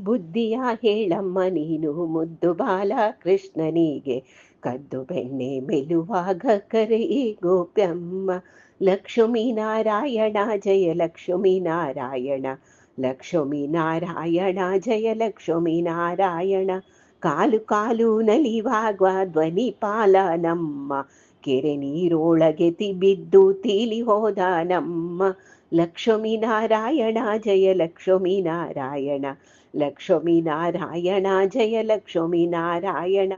ಬುದ್ಧಿಯ ಹೇಳಮ್ಮ ನೀನು ಮುದ್ದು ಬಾಲ ಕೃಷ್ಣನಿಗೆ ಕದ್ದು ಬೆಣ್ಣೆ ಮೆಲುವಾಗ ಕರೆಯಿ ಗೋಪ್ಯಮ್ಮ. ಲಕ್ಷ್ಮೀ ನಾರಾಯಣ, ಜಯ ಲಕ್ಷ್ಮೀ ನಾರಾಯಣ. ಲಕ್ಷ್ಮೀ ನಾರಾಯಣ, ಜಯ ಲಕ್ಷ್ಮೀ ನಾರಾಯಣ. ಕಾಲು ಕಾಲು ನಲಿವಾಗುವ ಧ್ವನಿ ಪಾಲ ನಮ್ಮ. ಕೆರೆ ನೀರೊಳಗೆ ತಿಬಿದ್ದು, ತೀಲಿ ಹೋದ ನಮ್ಮ. ಲಕ್ಷ್ಮೀ ನಾರಾಯಣ, ಜಯ ಲಕ್ಷ್ಮೀ ನಾರಾಯಣ. ಲಕ್ಷ್ಮೀ ನಾರಾಯಣ, ಜಯ ಲಕ್ಷ್ಮೀ ನಾರಾಯಣ.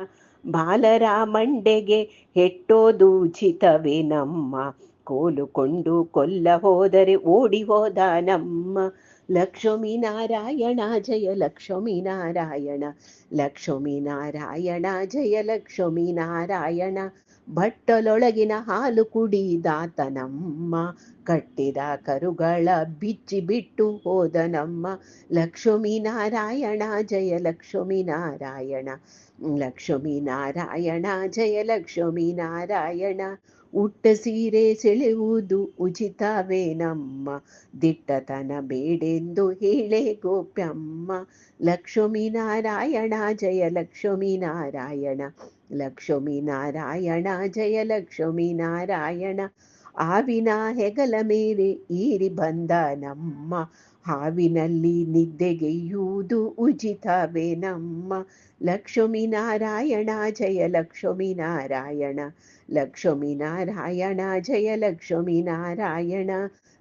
ಬಾಲರ ಮಂಡೆಗೆ ಹೆಟ್ಟೋದು ಉಚಿತವೇ ನಮ್ಮ ಕೋಲುಕೊಂಡು ಕೊಲ್ಲ ಹೋದರೆ ಓಡಿ ಹೋದ ನಮ್ಮ. ಲಕ್ಷ್ಮೀ ನಾರಾಯಣ, ಜಯ ಲಕ್ಷ್ಮೀ ನಾರಾಯಣ. ಲಕ್ಷ್ಮೀ ನಾರಾಯಣ, ಜಯ ಲಕ್ಷ್ಮೀ ನಾರಾಯಣ. ಬಟ್ಟಲೊಳಗಿನ ಹಾಲು ಕುಡಿದಾತ ನಮ್ಮ ಕಟ್ಟಿದ ಕರುಗಳ ಬಿಚ್ಚಿ ಬಿಟ್ಟು ಹೋದ ನಮ್ಮ ಲಕ್ಷ್ಮೀ ನಾರಾಯಣ, ಜಯ ಲಕ್ಷ್ಮೀ ನಾರಾಯಣ, ಜಯ ಲಕ್ಷ್ಮೀ ನಾರಾಯಣ. ಉಟ್ಟ ಸೀರೆ ಸೆಳೆಯುವುದು ಉಚಿತವೇ ನಮ್ಮ ದಿಟ್ಟತನ ಬೇಡೆಂದು ಹೇಳೆ ಗೋಪ್ಯಮ್ಮ. ಲಕ್ಷ್ಮೀ ನಾರಾಯಣ, ಜಯ ಲಕ್ಷ್ಮೀ ನಾರಾಯಣ. ಲಕ್ಷ್ಮೀ ನಾರಾಯಣ, ಜಯ ಲಕ್ಷ್ಮೀ ನಾರಾಯಣ. ಆವಿನ ಹೆಗಲ ಮೇಲೆ ಈರಿ ಬಂದ ನಮ್ಮ ಹಾವಿನಲ್ಲಿ ನಿದ್ದೆಗೆಯುವುದು ಉಚಿತವೇ ನಮ್ಮ ಲಕ್ಷ್ಮೀ ನಾರಾಯಣ ಜಯ ಲಕ್ಷ್ಮೀ ನಾರಾಯಣ ಲಕ್ಷ್ಮೀ ನಾರಾಯಣ ಜಯ ಲಕ್ಷ್ಮೀ ನಾರಾಯಣ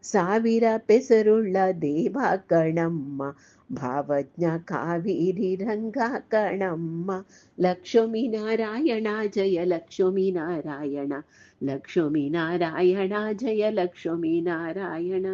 ಸಾವಿರ ಪೆಸರುಳ್ಳ ದೇವ ಕಣಮ್ಮ ಭಾವಜ್ಞ ಕಾವೇರಿ ರಂಗ ಕಣಮ್ಮ ಲಕ್ಷ್ಮೀ ನಾರಾಯಣ ಜಯ ಲಕ್ಷ್ಮೀ ನಾರಾಯಣ ಲಕ್ಷ್ಮೀ ನಾರಾಯಣ ಜಯ ಲಕ್ಷ್ಮೀ ನಾರಾಯಣ